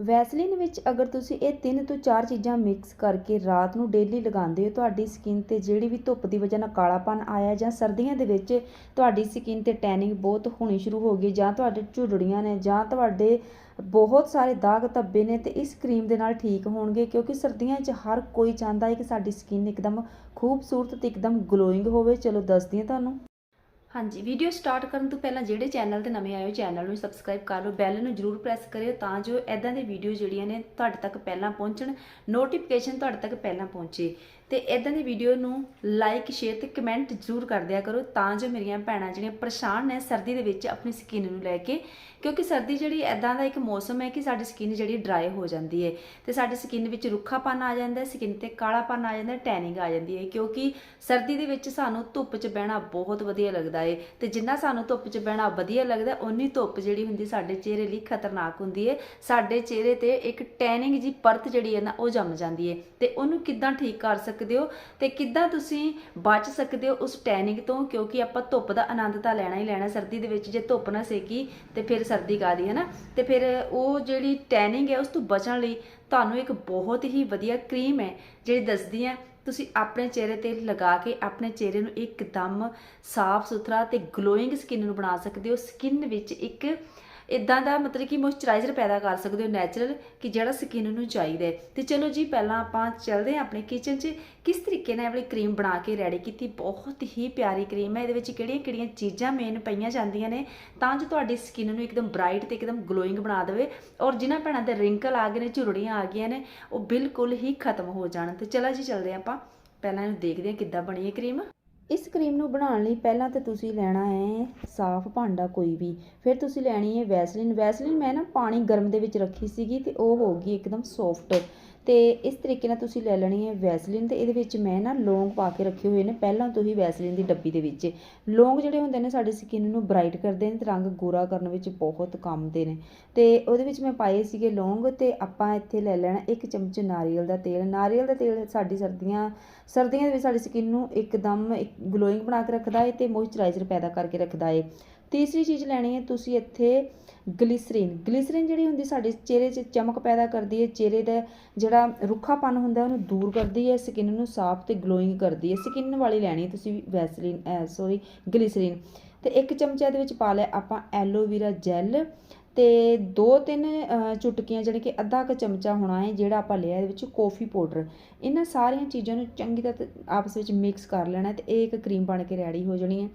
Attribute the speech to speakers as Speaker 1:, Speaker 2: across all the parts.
Speaker 1: Vaseline ਵਿੱਚ ਅਗਰ ਤੁਸੀਂ ਇਹ ਤਿੰਨ ਤੋਂ ਚਾਰ ਚੀਜ਼ਾਂ ਮਿਕਸ ਕਰਕੇ ਰਾਤ ਨੂੰ ਡੇਲੀ ਲਗਾਉਂਦੇ ਹੋ, ਤੁਹਾਡੀ ਸਕਿਨ ਤੇ ਜਿਹੜੀ ਵੀ ਧੁੱਪ ਦੀ ਵਜ੍ਹਾ ਨਾਲ ਕਾਲਾਪਨ ਆਇਆ ਜਾਂ ਸਰਦੀਆਂ ਦੇ ਵਿੱਚ ਤੁਹਾਡੀ ਸਕਿਨ ਤੇ ਟੈਨਿੰਗ ਬਹੁਤ ਹੋਣੀ ਸ਼ੁਰੂ ਹੋ ਗਈ ਜਾਂ ਤੁਹਾਡੇ ਝੁਰੜੀਆਂ ਨੇ ਜਾਂ ਤੁਹਾਡੇ ਬਹੁਤ ਸਾਰੇ ਦਾਗ ਧੱਬੇ ਨੇ ਤੇ ਇਸ ਕਰੀਮ ਦੇ ਨਾਲ ਠੀਕ ਹੋਣਗੇ ਕਿਉਂਕਿ ਸਰਦੀਆਂ 'ਚ ਹਰ ਕੋਈ ਚਾਹੁੰਦਾ ਹੈ ਕਿ ਸਾਡੀ ਸਕਿਨ ਇੱਕਦਮ ਖੂਬਸੂਰਤ ਤੇ ਇੱਕਦਮ ਗਲੋਇੰਗ ਹੋਵੇ। ਚਲੋ ਦੱਸਦੀ ਹਾਂ ਤੁਹਾਨੂੰ। ਹਾਂਜੀ ਵੀਡੀਓ ਸਟਾਰਟ ਕਰਨ ਤੋਂ ਪਹਿਲਾਂ ਜਿਹੜੇ ਚੈਨਲ ਤੇ ਨਵੇਂ ਆਏ ਹੋ ਚੈਨਲ ਨੂੰ ਸਬਸਕ੍ਰਾਈਬ ਕਰ ਲਓ ਬੈਲ ਨੂੰ ਜਰੂਰ ਪ੍ਰੈਸ ਕਰਿਓ ਤਾਂ ਜੋ ਐਦਾਂ ਦੇ ਵੀਡੀਓ ਜਿਹੜੀਆਂ ਨੇ ਤੁਹਾਡੇ ਤੱਕ ਪਹਿਲਾਂ ਪਹੁੰਚਣ ਨੋਟੀਫਿਕੇਸ਼ਨ ਤੁਹਾਡੇ ਤੱਕ ਪਹਿਲਾਂ ਪਹੁੰਚੇ। ਤੇ ਐਦਾਂ ਦੀ ਵੀਡੀਓ ਨੂੰ ਲਾਈਕ ਸ਼ੇਅਰ ਤੇ ਕਮੈਂਟ ਜ਼ਰੂਰ ਕਰ ਦਿਆ ਕਰੋ ਤਾਂ ਜੋ ਮੇਰੀਆਂ ਭੈਣਾਂ ਜਿਹੜੀਆਂ ਪਰੇਸ਼ਾਨ ਨੇ ਸਰਦੀ ਦੇ ਵਿੱਚ ਆਪਣੀ ਸਕਿਨ ਨੂੰ ਲੈ ਕੇ, ਕਿਉਂਕਿ ਸਰਦੀ ਜਿਹੜੀ ਐਦਾਂ ਦਾ ਇੱਕ ਮੌਸਮ ਹੈ ਕਿ ਸਾਡੀ ਸਕਿਨ ਜਿਹੜੀ ਡਰਾਈ ਹੋ ਜਾਂਦੀ ਹੈ ਤੇ ਸਾਡੀ ਸਕਿਨ ਵਿੱਚ ਰੁੱਖਾਪਨ ਆ ਜਾਂਦਾ ਹੈ ਸਕਿਨ ਤੇ ਕਾਲਾਪਨ ਆ ਜਾਂਦਾ ਹੈ ਟੈਨਿੰਗ ਆ ਜਾਂਦੀ ਹੈ, ਕਿਉਂਕਿ ਸਰਦੀ ਦੇ ਵਿੱਚ ਸਾਨੂੰ ਧੁੱਪ 'ਚ ਬਹਿਣਾ ਬਹੁਤ ਵਧੀਆ ਲੱਗਦਾ ਹੈ ਤੇ ਜਿੰਨਾ ਸਾਨੂੰ ਧੁੱਪ 'ਚ ਬਹਿਣਾ ਵਧੀਆ ਲੱਗਦਾ, ਓਨੀ ਧੁੱਪ ਜਿਹੜੀ ਹੁੰਦੀ ਸਾਡੇ ਚਿਹਰੇ ਲਈ ਖਤਰਨਾਕ ਹੁੰਦੀ ਹੈ, ਸਾਡੇ ਚਿਹਰੇ ਤੇ ਇੱਕ ਟੈਨਿੰਗ ਜੀ ਪਰਤ ਜਿਹੜੀ ਹੈ ਨਾ, ਉਹ ਜੰਮ ਜਾਂਦੀ ਹੈ ਤੇ ਉਹਨੂੰ ਕਿੱਦਾਂ ਠੀਕ ਕਰ ਸਕ ਸਕਦੇ ਹੋ ਤੇ ਕਿੱਦਾਂ ਤੁਸੀਂ ਬਚ ਸਕਦੇ ਹੋ ਉਸ ਟੈਨਿੰਗ ਤੋਂ? ਕਿਉਂਕਿ ਆਪਾਂ ਧੁੱਪ ਦਾ ਆਨੰਦ ਤਾਂ ਲੈਣਾ ਹੀ ਲੈਣਾ, ਸਰਦੀ ਦੇ ਵਿੱਚ ਜੇ ਧੁੱਪ ਨਾ ਸੇਕੀ ਤੇ ਫਿਰ ਸਰਦੀ ਕਾਦੀ ਹੈ ਨਾ ਤੇ ਫਿਰ ਉਹ ਜਿਹੜੀ ਟੈਨਿੰਗ ਹੈ ਉਸ ਤੋਂ ਬਚਣ ਲਈ ਤੁਹਾਨੂੰ ਇੱਕ ਬਹੁਤ ਹੀ ਵਧੀਆ ਕਰੀਮ ਹੈ, ਜਿਹੜੀ ਦੱਸਦੀ ਹੈ, ਤੁਸੀਂ ਆਪਣੇ ਚਿਹਰੇ ਤੇ ਲਗਾ ਕੇ ਆਪਣੇ ਚਿਹਰੇ ਨੂੰ ਇੱਕਦਮ ਸਾਫ਼ ਸੁਥਰਾ ਤੇ ਗਲੋਇੰਗ ਸਕਿਨ ਨੂੰ ਬਣਾ ਸਕਦੇ ਹੋ। ਸਕਿਨ ਵਿੱਚ ਇੱਕ ਇਦਾਂ ਦਾ ਮਤਲਬ ਕਿ ਮੋਇਸਚਰਾਈਜ਼ਰ ਪੈਦਾ ਕਰ ਸਕਦੇ ਹੋ ਨੈਚੁਰਲ ਕਿ ਜਿਹੜਾ ਸਕਿਨ ਨੂੰ ਚਾਹੀਦਾ ਹੈ। ਤੇ ਚਲੋ ਜੀ, ਪਹਿਲਾਂ ਆਪਾਂ ਚੱਲਦੇ ਹਾਂ ਆਪਣੇ ਕਿਚਨ 'ਚ। ਕਿਸ ਤਰੀਕੇ ਨਾਲ ਆਪਣੀ ਕਰੀਮ ਬਣਾ ਕੇ ਰੈਡੀ ਕੀਤੀ? ਬਹੁਤ ਹੀ ਪਿਆਰੀ ਕਰੀਮ ਹੈ। ਇਹਦੇ ਵਿੱਚ ਕਿਹੜੀਆਂ-ਕਿਹੜੀਆਂ ਚੀਜ਼ਾਂ ਮੇਨ ਪਈਆਂ ਜਾਂਦੀਆਂ ਨੇ? ਤਾਂ ਜੋ ਤੁਹਾਡੀ ਸਕਿਨ ਨੂੰ ਇੱਕਦਮ ਬ੍ਰਾਈਟ ਤੇ ਇੱਕਦਮ ਗਲੋਇੰਗ ਬਣਾ ਦੇਵੇ। ਔਰ ਜਿਨ੍ਹਾਂ ਭੈਣਾਂ ਦੇ ਰਿੰਕਲ ਆ ਗਏ ਨੇ, ਝੁਰੜੀਆਂ ਆ ਗਈਆਂ ਨੇ, ਉਹ ਬਿਲਕੁਲ ਹੀ ਖਤਮ ਹੋ ਜਾਣ। ਤੇ ਚਲੋ ਜੀ, ਚੱਲਦੇ ਹਾਂ ਆਪਾਂ। ਪਹਿਲਾਂ ਇਹਨੂੰ ਦੇਖਦੇ ਹਾਂ ਕਿੱਦਾਂ ਬਣੀ ਹੈ ਕਰੀਮ ਇਸ ਕਰੀਮ ਨੂੰ ਬਣਾਉਣ ਲਈ ਪਹਿਲਾਂ ਤਾਂ ਤੁਸੀਂ ਲੈਣਾ ਹੈ ਸਾਫ਼ ਭਾਂਡਾ ਕੋਈ ਵੀ, ਫਿਰ ਤੁਸੀਂ ਲੈਣੀ ਹੈ ਵੈਸਲਿਨ। ਵੈਸਲੀਨ ਮੈਂ ਨਾ ਪਾਣੀ ਗਰਮ ਦੇ ਵਿੱਚ ਰੱਖੀ ਸੀਗੀ ਤੇ ਉਹ ਹੋ ਗਈ ਇੱਕਦਮ ਸੌਫਟ ਤੇ ਇਸ ਤਰੀਕੇ ਨਾਲ ਤੁਸੀਂ ਲੈ ਲੈਣੀ ਹੈ ਵੈਸਲਿਨ ਤੇ ਇਹਦੇ ਵਿੱਚ ਮੈਂ ਨਾ ਲੌਂਗ ਪਾ ਕੇ ਰੱਖੇ ਹੋਏ ਨੇ, ਪਹਿਲਾਂ ਤੋਂ ਹੀ ਵੈਸਲਿਨ ਦੀ ਡੱਬੀ ਦੇ ਵਿੱਚ। ਲੌਂਗ ਜਿਹੜੇ ਹੁੰਦੇ ਨੇ ਸਾਡੇ ਸਕਿਨ ਨੂੰ ਬ੍ਰਾਈਟ ਕਰਦੇ ਨੇ ਤੇ ਰੰਗ ਗੋਰਾ ਕਰਨ ਵਿੱਚ ਬਹੁਤ ਕੰਮ ਦੇ ਨੇ। ਤੇ ਉਹਦੇ ਵਿੱਚ ਮੈਂ ਪਾਏ ਸੀਗੇ ਲੌਂਗ ਤੇ ਆਪਾਂ ਇੱਥੇ ਲੈ ਲੈਣਾ ਇੱਕ ਚਮਚ ਨਾਰੀਅਲ ਦਾ ਤੇਲ। ਨਾਰੀਅਲ ਦਾ ਤੇਲ ਸਾਡੀ ਸਰਦੀਆਂ ਸਰਦੀਆਂ ਦੇ ਵਿੱਚ ਸਾਡੀ ਸਕਿਨ ਨੂੰ ਇੱਕਦਮ ਗਲੋਇੰਗ ਬਣਾ ਕੇ ਰੱਖਦਾ ਹੈ ਤੇ ਮੋਇਸਚਰਾਈਜ਼ਰ ਪੈਦਾ ਕਰਕੇ ਰੱਖਦਾ ਹੈ ਤੀਸਰੀ ਚੀਜ਼ ਲੈਣੀ ਹੈ ਤੁਸੀਂ ਇੱਥੇ ਗਲਿਸਰੀਨ। ਗਲਿਸਰੀਨ ਜਿਹੜੀ ਹੁੰਦੀ ਸਾਡੇ ਚਿਹਰੇ 'ਚ ਚਮਕ ਪੈਦਾ ਕਰਦੀ ਹੈ, ਚਿਹਰੇ ਦਾ ਜਿਹੜਾ ਰੁੱਖਾਪਨ ਹੁੰਦਾ ਉਹਨੂੰ ਦੂਰ ਕਰਦੀ ਹੈ, ਸਕਿਨ ਨੂੰ ਸਾਫ਼ ਤੇ ਗਲੋਇੰਗ ਕਰਦੀ ਹੈ। ਸਕਿਨ ਵਾਲੀ ਲੈਣੀ ਹੈ ਤੁਸੀਂ ਵੈਸਲੀਨ ਸੌਰੀ, ਗਲਿਸਰੀਨ। ਤੇ ਇੱਕ ਚਮਚਾ ਇਹਦੇ ਵਿੱਚ ਪਾ ਲਿਆ ਆਪਾਂ ਐਲੋਵੀਰਾ ਜੈਲ ਤੇ ਦੋ ਤਿੰਨ ਚੁਟਕੀਆਂ ਜਿਹੜੇ ਕਿ ਅੱਧਾ ਕੁ ਚਮਚਾ ਹੋਣਾ ਹੈ ਜਿਹੜਾ ਆਪਾਂ ਲਿਆ ਇਹਦੇ ਵਿੱਚ ਕਾਫੀ ਪਾਊਡਰ। ਇਹਨਾਂ ਸਾਰੀਆਂ ਚੀਜ਼ਾਂ ਨੂੰ ਚੰਗੀ ਤਰ੍ਹਾਂ ਆਪਸ ਵਿੱਚ ਮਿਕਸ ਕਰ ਲੈਣਾ ਤੇ ਇਹ ਇੱਕ ਕਰੀਮ ਬਣ ਕੇ ਰੈਡੀ ਹੋ ਜਾਣੀ ਹੈ।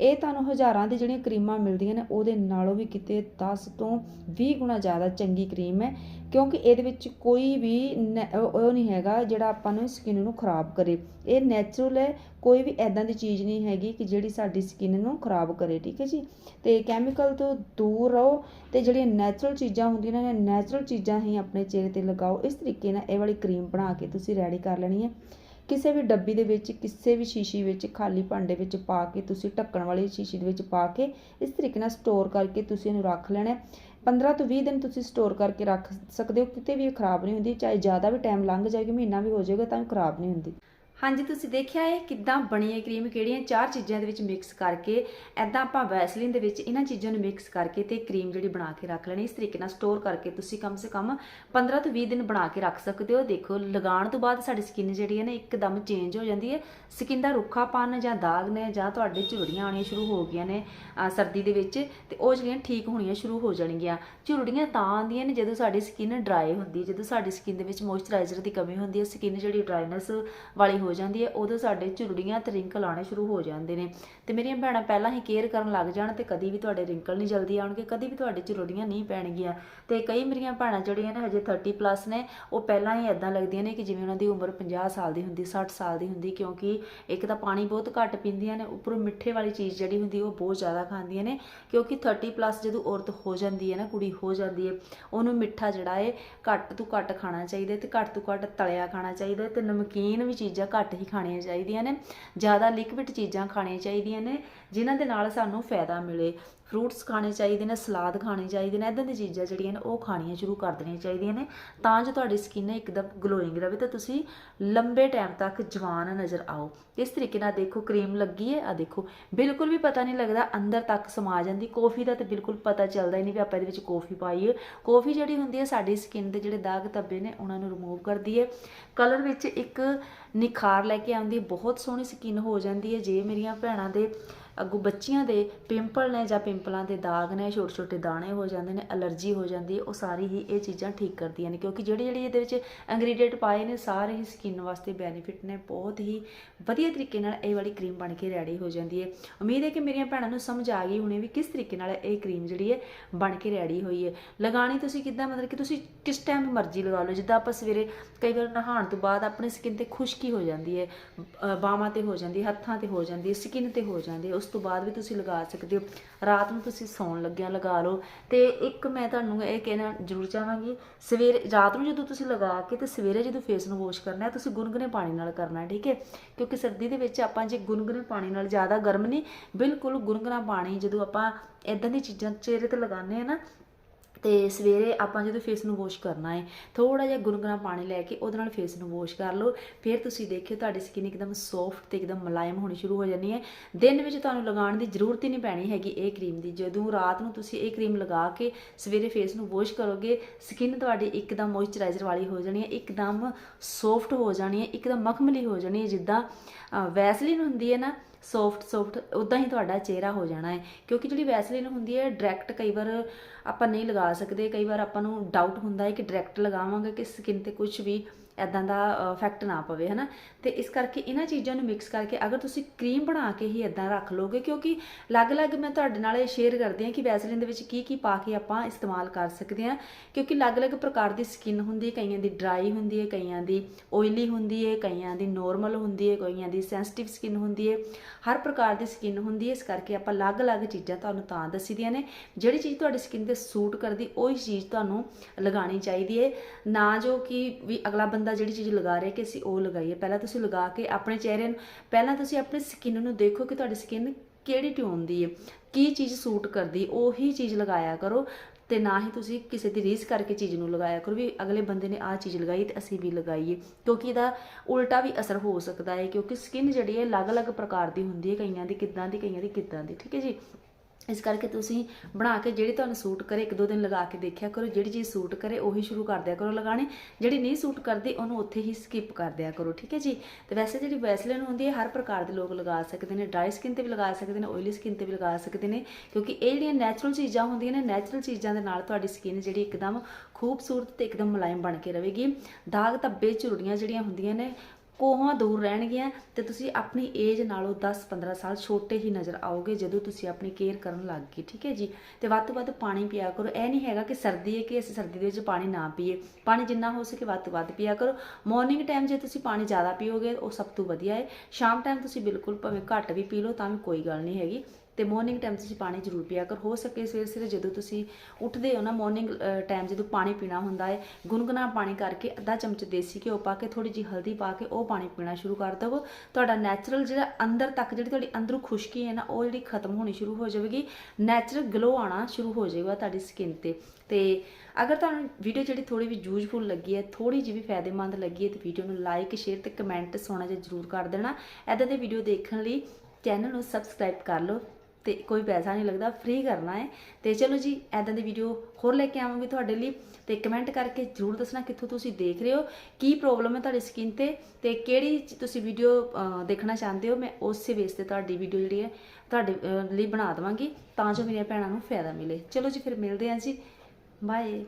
Speaker 1: ਇਹ ਤੁਹਾਨੂੰ ਹਜ਼ਾਰਾਂ ਦੀ ਜਿਹੜੀਆਂ ਕਰੀਮਾਂ ਮਿਲਦੀਆਂ ਨੇ, ਉਹਦੇ ਨਾਲੋਂ ਵੀ ਕਿਤੇ 10 ਤੋਂ 20 ਗੁਣਾ ਜ਼ਿਆਦਾ ਚੰਗੀ ਕਰੀਮ ਹੈ, ਕਿਉਂਕਿ ਇਹਦੇ ਵਿੱਚ ਕੋਈ ਵੀ ਨੈ- ਉਹ ਨਹੀਂ ਹੈਗਾ ਜਿਹੜਾ ਆਪਾਂ ਨੂੰ ਸਕਿਨ ਨੂੰ ਖਰਾਬ ਕਰੇ। ਇਹ ਨੈਚੁਰਲ ਹੈ, ਕੋਈ ਵੀ ਐਦਾਂ ਦੀ ਚੀਜ਼ ਨਹੀਂ ਹੈਗੀ ਕਿ ਜਿਹੜੀ ਸਾਡੀ ਸਕਿਨ ਨੂੰ ਖਰਾਬ ਕਰੇ, ਠੀਕ ਹੈ ਜੀ? ਤੇ ਕੈਮੀਕਲ ਤੋਂ ਦੂਰ ਰਹੋ ਤੇ ਜਿਹੜੀਆਂ ਨੈਚੁਰਲ ਚੀਜ਼ਾਂ ਹੁੰਦੀਆਂ ਨੇ ਨੈਚੁਰਲ ਚੀਜ਼ਾਂ ਹੀ ਆਪਣੇ ਚਿਹਰੇ ਤੇ ਲਗਾਓ। ਇਸ ਤਰੀਕੇ ਨਾਲ ਇਹ ਵਾਲੀ ਕਰੀਮ ਬਣਾ ਕੇ ਤੁਸੀਂ ਰੈਡੀ ਕਰ ਲੈਣੀ ਹੈ। ਕਿਸੇ ਵੀ ਡੱਬੀ ਦੇ ਵਿੱਚ, ਕਿਸੇ ਵੀ ਸ਼ੀਸ਼ੀ ਵਿੱਚ, ਖਾਲੀ ਭਾਂਡੇ ਵਿੱਚ ਪਾ ਕੇ ਤੁਸੀਂ ਢੱਕਣ ਵਾਲੀ ਸ਼ੀਸ਼ੀ ਦੇ ਵਿੱਚ ਪਾ ਕੇ ਇਸ ਤਰੀਕੇ ਨਾਲ ਸਟੋਰ ਕਰਕੇ ਤੁਸੀਂ ਇਹਨੂੰ ਰੱਖ ਲੈਣਾ ਹੈ। 15 ਤੋਂ 20 ਦਿਨ ਤੁਸੀਂ ਸਟੋਰ ਕਰਕੇ ਰੱਖ ਸਕਦੇ ਹੋ, ਕਿਤੇ ਵੀ ਇਹ ਖਰਾਬ ਨਹੀਂ ਹੁੰਦੀ, ਚਾਹੇ ਜ਼ਿਆਦਾ ਵੀ ਟਾਈਮ ਲੰਘ ਜਾਏਗਾ, ਮਹੀਨਾ ਵੀ ਹੋ ਜਾਏਗਾ, ਤਾਂ ਵੀ ਖਰਾਬ ਨਹੀਂ ਹੁੰਦੀ ਹਾਂਜੀ, ਤੁਸੀਂ ਦੇਖਿਆ ਇਹ ਕਿੱਦਾਂ ਬਣੀ ਹੈ ਕਰੀਮ ਕਿਹੜੀਆਂ ਚਾਰ ਚੀਜ਼ਾਂ ਦੇ ਵਿੱਚ ਮਿਕਸ ਕਰਕੇ ਐਦਾਂ ਆਪਾਂ ਵੈਸਲੀਨ ਦੇ ਵਿੱਚ ਇਹਨਾਂ ਚੀਜ਼ਾਂ ਨੂੰ ਮਿਕਸ ਕਰਕੇ ਤੇ ਕਰੀਮ ਜਿਹੜੀ ਬਣਾ ਕੇ ਰੱਖ ਲੈਣੀ, ਇਸ ਤਰੀਕੇ ਨਾਲ ਸਟੋਰ ਕਰਕੇ ਤੁਸੀਂ ਕਮ ਸੇ ਕਮ 15 ਤੋਂ 20 ਦਿਨ ਬਣਾ ਕੇ ਰੱਖ ਸਕਦੇ ਹੋ। ਦੇਖੋ, ਲਗਾਉਣ ਤੋਂ ਬਾਅਦ ਸਾਡੀ ਸਕਿਨ ਜਿਹੜੀ ਹੈ ਨਾ, ਇੱਕਦਮ ਚੇਂਜ ਹੋ ਜਾਂਦੀ ਹੈ। ਸਕਿਨ ਦਾ ਰੁੱਖਾਪਨ ਜਾਂ ਦਾਗ ਨੇ ਜਾਂ ਤੁਹਾਡੇ ਝੁਰੜੀਆਂ ਆਉਣੀਆਂ ਸ਼ੁਰੂ ਹੋ ਗਈਆਂ ਨੇ ਸਰਦੀ ਦੇ ਵਿੱਚ, ਤੇ ਉਹ ਜਿਹੜੀਆਂ ਠੀਕ ਹੋਣੀਆਂ ਸ਼ੁਰੂ ਹੋ ਜਾਣਗੀਆਂ। ਝੁਰੜੀਆਂ ਤਾਂ ਆਉਂਦੀਆਂ ਨੇ ਜਦੋਂ ਸਾਡੀ ਸਕਿਨ ਡਰਾਈ ਹੁੰਦੀ ਜਦੋਂ ਸਾਡੀ ਸਕਿਨ ਦੇ ਵਿੱਚ ਮੋਇਸਚਰਾਈਜ਼ਰ ਦੀ ਕਮੀ ਹੁੰਦੀ ਹੈ ਸਕਿਨ ਜਿਹੜੀ ਡਰਾਈਨੈਸ ਵਾਲੀ ਹੋ ਜਾਂਦੀ ਹੈ, ਉਦੋਂ ਸਾਡੇ ਝੁਰੜੀਆਂ ਤੇ ਰਿੰਕਲ ਆਉਣੇ ਸ਼ੁਰੂ ਹੋ ਜਾਂਦੇ ਨੇ। ਤੇ ਮੇਰੀਆਂ ਭੈਣਾਂ ਪਹਿਲਾਂ ਹੀ ਕੇਅਰ ਕਰਨ ਲੱਗ ਜਾਣ ਤੇ ਕਦੀ ਵੀ ਤੁਹਾਡੇ ਰਿੰਕਲ ਨਹੀਂ ਜਲਦੀ ਆਉਣਗੇ, ਕਦੀ ਵੀ ਤੁਹਾਡੇ ਝੁਰੜੀਆਂ ਨਹੀਂ ਪੈਣਗੀਆਂ। ਤੇ ਕਈ ਮੇਰੀਆਂ ਭੈਣਾਂ ਜਿਹੜੀਆਂ ਨੇ ਹਜੇ 30 ਪਲੱਸ ਨੇ, ਉਹ ਪਹਿਲਾਂ ਹੀ ਇਦਾਂ ਲੱਗਦੀਆਂ ਨੇ ਕਿ ਜਿਵੇਂ ਉਹਨਾਂ ਦੀ ਉਮਰ 50 ਸਾਲ ਦੀ ਹੁੰਦੀ 60 ਸਾਲ ਦੀ ਹੁੰਦੀ, ਕਿਉਂਕਿ ਇੱਕ ਤਾਂ ਪਾਣੀ ਬਹੁਤ ਘੱਟ ਪੀਂਦੀਆਂ ਨੇ, ਉੱਪਰੋਂ ਮਿੱਠੇ ਵਾਲੀ ਚੀਜ਼ ਜਿਹੜੀ ਹੁੰਦੀ ਉਹ ਬਹੁਤ ਜ਼ਿਆਦਾ ਖਾਂਦੀਆਂ ਨੇ, ਕਿਉਂਕਿ 30 ਪਲੱਸ ਜਦੋਂ ਔਰਤ ਹੋ ਜਾਂਦੀ ਹੈ ਨਾ, ਕੁੜੀ ਹੋ ਜਾਂਦੀ ਹੈ, ਉਹਨੂੰ ਮਿੱਠਾ ਜਿਹੜਾ ਹੈ ਘੱਟ ਤੋਂ ਘੱਟ ਖਾਣਾ ਚਾਹੀਦਾ ਹੈ ਤੇ ਘੱਟ ਤੋਂ ਘੱਟ ਤਲਿਆ ਖਾਣਾ ਚਾਹੀਦਾ ਹੈ ਤੇ ਨਮਕੀਨ ਵੀ ਚੀਜ਼ਾਂ ਘੱਟ ਹੀ ਖਾਣੀਆਂ ਚਾਹੀਦੀਆਂ ਨੇ, ਜ਼ਿਆਦਾ ਲਿਕਵਿਡ ਚੀਜ਼ਾਂ ਖਾਣੀਆਂ ਚਾਹੀਦੀਆਂ ਨੇ, ਜਿਨ੍ਹਾਂ ਦੇ ਨਾਲ ਸਾਨੂੰ ਫਾਇਦਾ ਮਿਲੇ। ਫਰੂਟਸ ਖਾਣੇ ਚਾਹੀਦੇ ਨੇ, ਸਲਾਦ ਖਾਣੇ ਚਾਹੀਦੇ ਨੇ ਇਦਾਂ ਦੀਆਂ ਚੀਜ਼ਾਂ ਜਿਹੜੀਆਂ ਨੇ ਉਹ ਖਾਣੀਆਂ ਸ਼ੁਰੂ ਕਰ ਦੇਣੀਆਂ ਚਾਹੀਦੀਆਂ ਨੇ, ਤਾਂ ਜੋ ਤੁਹਾਡੀ ਸਕਿਨ ਇੱਕਦਮ ਗਲੋਇੰਗ ਰਹੇ ਤੇ ਤੁਸੀਂ ਲੰਬੇ ਟਾਈਮ ਤੱਕ ਜਵਾਨ ਨਜ਼ਰ ਆਓ। ਇਸ ਤਰੀਕੇ ਨਾਲ ਦੇਖੋ ਕਰੀਮ ਲੱਗੀ ਹੈ ਆ ਦੇਖੋ। ਬਿਲਕੁਲ ਵੀ ਪਤਾ ਨਹੀਂ ਲੱਗਦਾ ਅੰਦਰ ਤੱਕ ਸਮਾ ਜਾਂਦੀ ਕੌਫੀ ਦਾ ਤੇ ਬਿਲਕੁਲ ਪਤਾ ਚੱਲਦਾ ਹੀ ਨਹੀਂ ਵੀ ਆਪਾਂ ਇਹਦੇ ਵਿੱਚ ਕੌਫੀ ਪਾਈ ਹੈ। ਕੌਫੀ ਜਿਹੜੀ ਹੁੰਦੀ ਹੈ, ਸਾਡੀ ਸਕਿਨ ਦੇ ਜਿਹੜੇ ਦਾਗ ਧੱਬੇ ਨੇ, ਉਹਨਾਂ ਨੂੰ ਰਿਮੂਵ ਕਰਦੀ ਹੈ। ਕਲਰ ਵਿੱਚ ਇੱਕ ਨਿਖਾਰ ਲੈ ਕੇ ਆਉਂਦੀ, ਬਹੁਤ ਸੋਹਣੀ ਸਕਿਨ ਹੋ ਜਾਂਦੀ ਹੈ। ਜੇ ਮੇਰੀਆਂ ਭੈਣਾਂ ਦੇ ਅੱਗੋਂ ਬੱਚੀਆਂ ਦੇ ਪਿੰਪਲ ਨੇ ਜਾਂ ਪਿੰਪਲਾਂ ਦੇ ਦਾਗ ਨੇ, ਛੋਟੇ ਛੋਟੇ ਦਾਣੇ ਹੋ ਜਾਂਦੇ ਨੇ ਅਲਰਜੀ ਹੋ ਜਾਂਦੀ ਹੈ, ਉਹ ਸਾਰੀ ਹੀ ਇਹ ਚੀਜ਼ਾਂ ਠੀਕ ਕਰਦੀਆਂ ਨੇ ਕਿਉਂਕਿ ਜਿਹੜੀ ਜਿਹੜੀ ਇਹਦੇ ਵਿੱਚ ਇੰਗਰੀਡੀਐਂਟ ਪਾਏ ਨੇ, ਸਾਰੇ ਹੀ ਸਕਿਨ ਵਾਸਤੇ ਬੈਨੀਫਿਟ ਨੇ, ਬਹੁਤ ਹੀ ਵਧੀਆ ਤਰੀਕੇ ਨਾਲ ਇਹ ਵਾਲੀ ਕਰੀਮ ਬਣ ਕੇ ਰੈਡੀ ਹੋ ਜਾਂਦੀ ਹੈ। ਉਮੀਦ ਹੈ ਕਿ ਮੇਰੀਆਂ ਭੈਣਾਂ ਨੂੰ ਸਮਝ ਆ ਗਈ ਹੋਣੀ ਵੀ ਕਿਸ ਤਰੀਕੇ ਨਾਲ ਇਹ ਕਰੀਮ ਜਿਹੜੀ ਹੈ ਬਣ ਕੇ ਰੈਡੀ ਹੋਈ ਹੈ। ਲਗਾਣੀ ਤੁਸੀਂ ਕਿੱਦਾਂ, ਮਤਲਬ ਕਿ ਤੁਸੀਂ ਕਿਸ ਟਾਈਮ ਮਰਜ਼ੀ ਲਗਾ ਲਓ, ਜਿੱਦਾਂ ਆਪਾਂ ਸਵੇਰੇ ਕਈ ਵਾਰ ਨਹਾਉਣ ਤੋਂ ਬਾਅਦ ਆਪਣੀ ਸਕਿਨ ਤੇ ਖੁਸ਼ਕੀ ਹੋ ਜਾਂਦੀ ਹੈ ਬਾਹਾਂ ਤੇ ਹੋ ਜਾਂਦੀ ਹੈ, ਹੱਥਾਂ ਤੇ ਹੋ ਜਾਂਦੀ ਹੈ ਸਕਿਨ ਤੇ ਹੋ ਜਾਂਦੀ ਹੈ, ਉਸ ਉਸ ਤੋਂ ਬਾਅਦ ਵੀ ਤੁਸੀਂ ਲਗਾ ਸਕਦੇ ਹੋ। ਰਾਤ ਨੂੰ ਤੁਸੀਂ ਸੌਣ ਲੱਗਿਆ ਲਗਾ ਲਓ। ਤੇ ਇੱਕ ਮੈਂ ਤੁਹਾਨੂੰ ਇਹ ਕਹਿਣਾ ਜ਼ਰੂਰ ਚਾਹਾਂਗੀ, ਸਵੇਰੇ, ਰਾਤ ਨੂੰ ਜਦੋਂ ਤੁਸੀਂ ਲਗਾ ਕੇ ਤੇ ਸਵੇਰੇ ਜਦੋਂ ਫੇਸ ਨੂੰ ਵਾਸ਼ ਕਰਨਾ ਹੈ, ਤੁਸੀਂ ਗੁਨਗੁਨੇ ਪਾਣੀ ਨਾਲ ਕਰਨਾ ਠੀਕ ਹੈ? ਕਿਉਂਕਿ ਸਰਦੀ ਦੇ ਵਿੱਚ ਆਪਾਂ ਜੇ ਗੁਨਗੁਨੇ ਪਾਣੀ ਨਾਲ ਜ਼ਿਆਦਾ ਗਰਮ ਨਹੀਂ, ਬਿਲਕੁਲ ਗੁਨਗੁਨਾ ਪਾਣੀ ਜਦੋਂ ਆਪਾਂ ਇਦਾਂ ਦੀ ਚੀਜ਼ਾਂ ਚਿਹਰੇ ਤੇ ਲਗਾਉਂਦੇ ਆ ਨਾ ਤੇ ਸਵੇਰੇ ਆਪਾਂ ਜਦੋਂ ਫੇਸ ਨੂੰ ਵਾਸ਼ ਕਰਨਾ ਹੈ ਥੋੜਾ ਜਿਹਾ ਗੁਨਗੁਨਾ ਪਾਣੀ ਲੈ ਕੇ ਉਹਦੇ ਨਾਲ ਫੇਸ ਨੂੰ ਵਾਸ਼ ਕਰ ਲਓ। ਫਿਰ ਤੁਸੀਂ ਦੇਖਿਓ ਤੁਹਾਡੀ ਸਕਿਨ ਇੱਕਦਮ ਸੌਫਟ ਤੇ ਇੱਕਦਮ ਮੁਲਾਇਮ ਹੋਣੀ ਸ਼ੁਰੂ ਹੋ ਜਾਣੀ ਹੈ। ਦਿਨ ਵਿੱਚ ਤੁਹਾਨੂੰ ਲਗਾਉਣ ਦੀ ਜ਼ਰੂਰਤ ਹੀ ਨਹੀਂ ਪੈਣੀ ਹੈਗੀ ਇਹ ਕਰੀਮ ਦੀ। ਜਦੋਂ ਰਾਤ ਨੂੰ ਤੁਸੀਂ ਇਹ ਕਰੀਮ ਲਗਾ ਕੇ ਸਵੇਰੇ ਫੇਸ ਨੂੰ ਵਾਸ਼ ਕਰੋਗੇ ਸਕਿਨ ਤੁਹਾਡੀ ਇੱਕਦਮ ਮੋਇਸਚਰਾਈਜ਼ਰ ਵਾਲੀ ਹੋ ਜਾਣੀ ਹੈ, ਇੱਕਦਮ ਸੌਫਟ ਹੋ ਜਾਣੀ ਹੈ, ਇੱਕਦਮ ਮਖਮਲੀ ਹੋ ਜਾਣੀ ਹੈ। ਜਿੱਦਾਂ ਵੈਸਲੀਨ ਹੁੰਦੀ ਹੈ ਨਾ ਸੌਫਟ ਸੌਫਟ ਉਦਾਂ ਹੀ ਤੁਹਾਡਾ ਚਿਹਰਾ ਹੋ ਜਾਣਾ ਹੈ। ਕਿਉਂਕਿ ਜਿਹੜੀ ਵੈਸਲੀਨ ਹੁੰਦੀ ਹੈ ਡਾਇਰੈਕਟ ਕਈ ਵਾਰ ਆਪਾਂ ਨਹੀਂ ਲਗਾ ਸਕਦੇ, ਕਈ ਵਾਰ ਆਪਾਂ ਨੂੰ ਡਾਊਟ ਹੁੰਦਾ ਹੈ ਕਿ ਡਾਇਰੈਕਟ ਲਗਾਵਾਂਗੇ ਕਿ ਸਕਿਨ ਤੇ ਕੁਝ ਵੀ ਐਦਾਂ ਦਾ ਇਫੈਕਟ ਨਾ ਪਵੇ, ਹਨਾ? ਤੇ ਇਸ ਕਰਕੇ ਇਹਨਾਂ ਚੀਜ਼ਾਂ ਨੂੰ ਮਿਕਸ ਕਰਕੇ ਅਗਰ ਤੁਸੀਂ ਕਰੀਮ ਬਣਾ ਕੇ ਹੀ ਐਦਾਂ ਰੱਖ ਲੋਗੇ, ਕਿਉਂਕਿ ਅਲੱਗ-ਅਲੱਗ ਮੈਂ ਤੁਹਾਡੇ ਨਾਲ ਇਹ ਸ਼ੇਅਰ ਕਰਦੀ ਹਾਂ ਕਿ ਵੈਸਲੀਨ ਦੇ ਵਿੱਚ ਕੀ ਕੀ ਪਾ ਕੇ ਆਪਾਂ ਇਸਤੇਮਾਲ ਕਰ ਸਕਦੇ ਹਾਂ, ਕਿਉਂਕਿ ਅਲੱਗ-ਅਲੱਗ ਪ੍ਰਕਾਰ ਦੀ ਸਕਿਨ ਹੁੰਦੀ ਹੈ, ਕਈਆਂ ਦੀ ਡਰਾਈ ਹੁੰਦੀ ਹੈ, ਕਈਆਂ ਦੀ ਓਇਲੀ ਹੁੰਦੀ ਹੈ, ਕਈਆਂ ਦੀ ਨੋਰਮਲ ਹੁੰਦੀ ਹੈ, ਕਈਆਂ ਦੀ ਸੈਂਸਿਟਿਵ ਸਕਿਨ ਹੁੰਦੀ ਹੈ, ਹਰ ਪ੍ਰਕਾਰ ਦੀ ਸਕਿਨ ਹੁੰਦੀ ਹੈ, ਇਸ ਕਰਕੇ ਆਪਾਂ ਅਲੱਗ-ਅਲੱਗ ਚੀਜ਼ਾਂ ਤੁਹਾਨੂੰ ਤਾਂ ਦੱਸੀ ਦੀਆਂ ਨੇ, ਜਿਹੜੀ ਚੀਜ਼ ਤੁਹਾਡੀ ਸਕਿਨ ਤੇ ਸੂਟ ਕਰਦੀ, ਉਹੀ ਚੀਜ਼ ਤੁਹਾਨੂੰ ਲਗਾਉਣੀ ਚਾਹੀਦੀ ਹੈ, ਨਾ ਜੋ ਕਿ ਵੀ ਅਗਲਾ ਬੰਦਾ ਜਿਹੜੀ ਚੀਜ਼ ਲਗਾ ਰਹੇ ਕਿ ਅਸੀਂ ਉਹ ਲਗਾਈਏ। ਪਹਿਲਾਂ ਤੁਸੀਂ ਲਗਾ ਕੇ ਆਪਣੇ ਚਿਹਰੇ ਨੂੰ ਪਹਿਲਾਂ ਤੁਸੀਂ ਆਪਣੀ ਸਕਿਨ ਨੂੰ ਦੇਖੋ ਕਿ ਤੁਹਾਡੀ ਸਕਿਨ ਕਿਹੜੀ ਟਿਊਨ ਦੀ ਹੈ, ਕੀ ਚੀਜ਼ ਸੂਟ ਕਰਦੀ ਉਹੀ ਚੀਜ਼ ਲਗਾਇਆ ਕਰੋ ਤੇ ਨਾ ਹੀ ਤੁਸੀਂ ਕਿਸੇ ਦੀ ਰੀਸ ਕਰਕੇ ਚੀਜ਼ ਨੂੰ ਲਗਾਇਆ ਕਰੋ ਵੀ ਅਗਲੇ ਬੰਦੇ ਨੇ ਆਹ ਚੀਜ਼ ਲਗਾਈ ਤੇ ਅਸੀਂ ਵੀ ਲਗਾਈਏ। ਕਿਉਂਕਿ ਇਹਦਾ ਉਲਟਾ ਵੀ ਅਸਰ ਹੋ ਸਕਦਾ ਹੈ, ਕਿਉਂਕਿ ਸਕਿਨ ਜਿਹੜੀ ਹੈ ਅਲੱਗ-ਅਲੱਗ ਪ੍ਰਕਾਰ ਦੀ ਹੁੰਦੀ ਹੈ, ਕਈਆਂ ਦੀ ਕਿੱਦਾਂ ਦੀ, ਕਈਆਂ ਦੀ ਕਿੱਦਾਂ ਦੀ, ਠੀਕ ਹੈ ਜੀ? ਇਸ ਕਰਕੇ ਤੁਸੀਂ ਬਣਾ ਕੇ ਜਿਹੜੀ ਤੁਹਾਨੂੰ ਸੂਟ ਕਰੇ, ਇੱਕ ਦੋ ਦਿਨ ਲਗਾ ਕੇ ਦੇਖਿਆ ਕਰੋ, ਜਿਹੜੀ ਚੀਜ਼ ਸੂਟ ਕਰੇ, ਉਹੀ ਸ਼ੁਰੂ ਕਰ ਦਿਆ ਕਰੋ ਲਗਾਣੇ ਜਿਹੜੀ ਨਹੀਂ ਸੂਟ ਕਰਦੀ, ਉਹਨੂੰ ਉੱਥੇ ਹੀ ਸਕਿਪ ਕਰ ਦਿਆ ਕਰੋ, ਠੀਕ ਹੈ ਜੀ? ਤੇ ਵੈਸੇ ਜਿਹੜੀ ਵੈਸਲੀਨ ਹੁੰਦੀ ਹੈ, ਹਰ ਪ੍ਰਕਾਰ ਦੇ ਲੋਕ ਲਗਾ ਸਕਦੇ ਨੇ ਡਰਾਈ ਸਕਿਨ ਤੇ ਵੀ ਲਗਾ ਸਕਦੇ ਨੇ ਆਇਲੀ ਸਕਿਨ ਤੇ ਵੀ ਲਗਾ ਸਕਦੇ ਨੇ, ਕਿਉਂਕਿ ਇਹ ਜਿਹੜੀਆਂ ਨੈਚੁਰਲ ਚੀਜ਼ਾਂ ਹੁੰਦੀਆਂ ਨੇ ਨੈਚੁਰਲ ਚੀਜ਼ਾਂ ਦੇ ਨਾਲ ਤੁਹਾਡੀ ਸਕਿਨ ਜਿਹੜੀ ਇੱਕਦਮ ਖੂਬਸੂਰਤ ਤੇ ਇੱਕਦਮ ਮੁਲਾਇਮ ਬਣ ਕੇ ਰਹੇਗੀ। ਦਾਗ ਧੱਬੇ ਝੁਰੜੀਆਂ ਜਿਹੜੀਆਂ ਹੁੰਦੀਆਂ ਨੇ ਕੋਹਾਂ ਦੂਰ ਰਹਿਣਗੀਆਂ ਤੇ ਤੁਸੀਂ ਆਪਣੀ ਏਜ ਨਾਲੋਂ 10-15 ਸਾਲ ਛੋਟੇ ਹੀ ਨਜ਼ਰ ਆਓਗੇ ਜਦੋਂ ਤੁਸੀਂ ਆਪਣੀ ਕੇਅਰ ਕਰਨ ਲੱਗ ਗਏ, ਠੀਕ ਹੈ ਜੀ? ਤੇ ਵੱਧ ਤੋਂ ਵੱਧ ਪਾਣੀ ਪੀਆ ਕਰੋ। ਇਹ ਨਹੀਂ ਹੈਗਾ ਕਿ ਸਰਦੀ ਹੈ ਕਿ ਅਸੀਂ ਸਰਦੀ ਦੇ ਵਿੱਚ ਪਾਣੀ ਨਾ ਪੀਏ। ਪਾਣੀ ਜਿੰਨਾ ਹੋ ਸਕੇ ਵੱਧ ਤੋਂ ਵੱਧ ਪੀਆ ਕਰੋ। ਮਾਰਨਿੰਗ ਟਾਈਮ ਜੇ ਤੁਸੀਂ ਪਾਣੀ ਜ਼ਿਆਦਾ ਪੀਓਗੇ, ਉਹ ਸਭ ਤੋਂ ਵਧੀਆ ਹੈ। ਸ਼ਾਮ ਟਾਈਮ ਤੁਸੀਂ ਬਿਲਕੁਲ ਭਾਵੇਂ ਘੱਟ ਵੀ ਪੀ ਲਓ, ਤਾਂ ਵੀ ਕੋਈ ਗੱਲ ਨਹੀਂ ਹੈਗੀ। ਤੇ ਮਾਰਨਿੰਗ ਟਾਈਮ ਤੁਸੀਂ ਪਾਣੀ ਜ਼ਰੂਰ ਪੀਆ ਕਰ। ਹੋ ਸਕੇ ਸਵੇਰੇ ਸਵੇਰੇ ਜਦੋਂ ਤੁਸੀਂ ਉੱਠਦੇ ਹੋ ਨਾ ਮਾਰਨਿੰਗ ਟਾਈਮ ਜਦੋਂ ਪਾਣੀ ਪੀਣਾ ਹੁੰਦਾ ਹੈ ਗੁਨਗੁਨਾ ਪਾਣੀ ਕਰਕੇ ਅੱਧਾ ਚਮਚ ਦੇਸੀ ਘਿਓ ਪਾ ਕੇ ਥੋੜੀ ਜਿਹੀ ਹਲਦੀ ਪਾ ਕੇ ਉਹ ਪਾਣੀ ਪੀਣਾ ਸ਼ੁਰੂ ਕਰ ਦਿਵੋ। ਤੁਹਾਡਾ ਨੈਚੁਰਲ ਜਿਹੜਾ ਅੰਦਰ ਤੱਕ ਜਿਹੜੀ ਤੁਹਾਡੀ ਅੰਦਰੋਂ ਖੁਸ਼ਕੀ ਹੈ ਨਾ, ਉਹ ਜਿਹੜੀ ਖਤਮ ਹੋਣੀ ਸ਼ੁਰੂ ਹੋ ਜਾਵੇਗੀ। ਨੈਚੁਰਲ ਗਲੋ ਆਣਾ ਸ਼ੁਰੂ ਹੋ ਜਾਏਗਾ ਤੁਹਾਡੀ ਸਕਿਨ ਤੇ। ਤੇ ਅਗਰ ਤੁਹਾਨੂੰ ਵੀਡੀਓ ਜਿਹੜੀ ਥੋੜੀ ਵੀ ਯੂਜ਼ਫੁਲ ਲੱਗੀ ਹੈ ਥੋੜੀ ਜਿਹੀ ਵੀ ਫਾਇਦੇਮੰਦ ਲੱਗੀ ਹੈ, ਤੇ ਵੀਡੀਓ ਨੂੰ ਲਾਈਕ ਸ਼ੇਅਰ ਤੇ ਕਮੈਂਟ ਸੋਣਾ ਜਿਹਾ ਜ਼ਰੂਰ ਕਰ ਦੇਣਾ। ਐਦਾਂ ਦੇ ਵੀਡੀਓ ਦੇਖਣ ਲਈ ਚੈਨਲ ਨੂੰ ਸਬਸਕ੍ਰਾਈਬ ਕਰ ਲਓ। ਤੇ ਕੋਈ ਪੈਸਾ ਨਹੀਂ ਲੱਗਦਾ ਫ੍ਰੀ ਕਰਨਾ ਹੈ। ਤੇ ਚਲੋ ਜੀ ਐਦਾਂ ਦੀ ਵੀਡੀਓ ਹੋਰ ਲੈ ਕੇ ਆਵਾਂਗੀ ਤੁਹਾਡੇ ਲਈ। ਤੇ ਕਮੈਂਟ ਕਰਕੇ ਜਰੂਰ ਦੱਸਣਾ ਕਿੱਥੋਂ ਤੁਸੀਂ ਦੇਖ ਰਹੇ ਹੋ, ਕੀ ਪ੍ਰੋਬਲਮ ਹੈ ਤੁਹਾਡੀ ਸਕਿਨ ਤੇ ਤੇ ਕਿਹੜੀ ਤੁਸੀਂ ਵੀਡੀਓ ਦੇਖਣਾ ਚਾਹੁੰਦੇ ਹੋ, ਮੈਂ ਉਸੇ ਬੇਸ ਤੇ ਤੁਹਾਡੀ ਵੀਡੀਓ ਜਿਹੜੀ ਹੈ ਤੁਹਾਡੇ ਲਈ ਬਣਾ ਦਵਾਂਗੀ, ਤਾਂ ਜੋ ਮੇਰੀਆਂ ਭੈਣਾਂ ਨੂੰ ਫਾਇਦਾ ਮਿਲੇ। ਚਲੋ ਜੀ, ਫਿਰ ਮਿਲਦੇ ਹਾਂ ਜੀ। ਬਾਏ